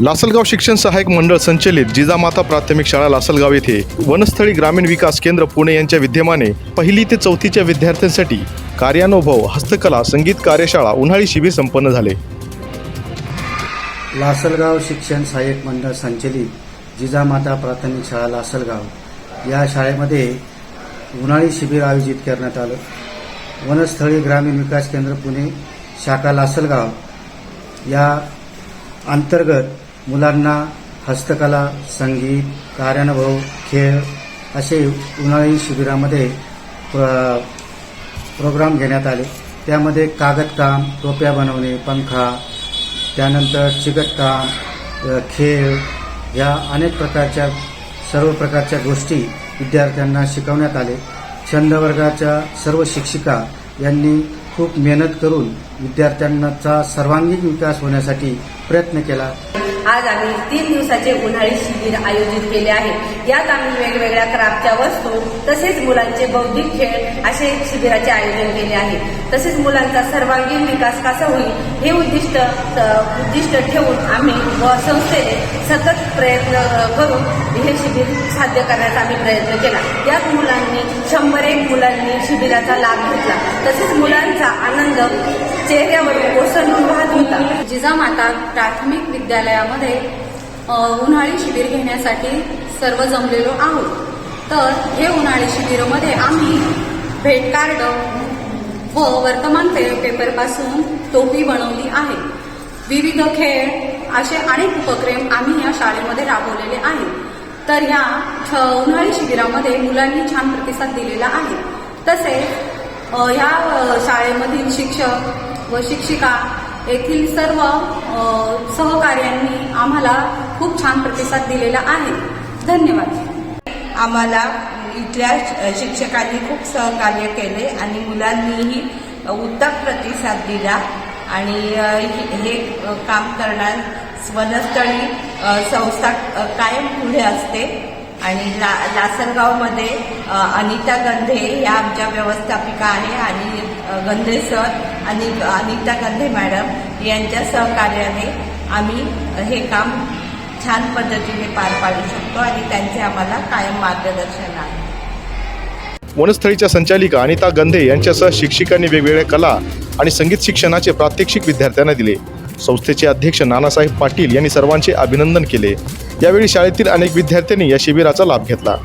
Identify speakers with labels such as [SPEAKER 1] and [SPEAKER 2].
[SPEAKER 1] लासलगाव शिक्षण सहाय्यक मंडळ संचलित जिजामाता प्राथमिक शाळा लासलगाव येथे वनस्थळी ग्रामीण विकास केंद्र पुणे यांच्या विद्यमाने पहिली ते चौथीच्या विद्यार्थ्यांसाठी कार्यानुभव हस्तकला संगीत कार्यशाळा उन्हाळी शिबिर संपन्न झाले.
[SPEAKER 2] लासलगाव शिक्षण सहाय्यक मंडळ संचलित जिजामाता प्राथमिक शाळा लासलगाव या शाळेमध्ये उन्हाळी शिबिर आयोजित करण्यात आलं. वनस्थळी ग्रामीण विकास केंद्र पुणे शाखा लासलगाव या अंतर्गत मुलांना हस्तकला संगीत कार्यानुभव खेळ असे उन्हाळी शिबिरामध्ये प्रोग्राम घेण्यात आले. त्यामध्ये कागदकाम टोप्या बनवणे पंखा त्यानंतर चिकटकाम खेळ या अनेक प्रकारच्या सर्व प्रकारच्या गोष्टी विद्यार्थ्यांना शिकवण्यात आले. छंद वर्गाच्या सर्व शिक्षिका यांनी खूप मेहनत करून विद्यार्थ्यांचा सर्वांगीण विकास होण्यासाठी प्रयत्न केला.
[SPEAKER 3] आज आम्ही तीन दिवसाचे उन्हाळी शिबिर आयोजित केले आहे. यात आम्ही वेगवेगळ्या क्राफ्टच्या वस्तू तसेच मुलांचे बौद्धिक खेळ असे शिबिराचे आयोजन केले आहे. तसेच मुलांचा सर्वांगीण विकास कसा होईल हे उद्दिष्ट उद्दिष्ट ठेवून आम्ही व संस्थेने सतत प्रयत्न करून हे शिबिर साध्य करण्याचा आम्ही प्रयत्न केला. यात मुलांनी शंभर एक मुलांनी शिबिराचा लाभ घेतला. तसेच मुलांचा आनंद चेहऱ्यावरून ओसंडून
[SPEAKER 4] जिजामाता प्राथमिक विद्यालयामध्ये उन्हाळी शिबिर घेण्यासाठी सर्व जमलेलो आहोत. तर हे उन्हाळी शिबिरामध्ये आम्ही भेट कार्ड व वर्तमान पे पेपरपासून टोपी बनवली आहे. विविध खेळ असे अनेक उपक्रम आम्ही या शाळेमध्ये राबवलेले आहेत तर या छ- उन्हाळी शिबिरामध्ये मुलांनी छान प्रतिसाद दिलेला आहे. तसेच या ह्या शाळेमधील शिक्षक व शिक्षिका येथील सर्व सहकार्यांनी आम्हाला खूप छान प्रतिसाद दिलेला आहे. धन्यवाद.
[SPEAKER 5] आम्हाला इथल्या शिक्षकांनी खूप सहकार्य केले आणि मुलांनीही उत्तम प्रतिसाद दिला आणि हे काम करणार वनस्थळी संस्था कायम पुढे असते. आणि ला लासलगावमध्ये अनिता गंधे या आमच्या व्यवस्थापिका आहे आणि गंधे सर आणि अनिता गंधे मॅडम यांच्या सहकार्याने आम्ही हे काम छान पद्धतीने पार पाडू शकतो आणि त्यांचे आम्हाला कायम मार्गदर्शन आहे.
[SPEAKER 1] वनस्थळीच्या संचालिका अनिता गंधे यांच्यासह शिक्षिकांनी वेगवेगळ्या कला आणि संगीत शिक्षणाचे प्रात्यक्षिक विद्यार्थ्यांना दिले. संस्थेचे अध्यक्ष नानासाहेब पाटील यांनी सर्वांचे अभिनंदन केले. यावेळी शाळेतील अनेक विद्यार्थ्यांनी या शिबिराचा लाभ घेतला.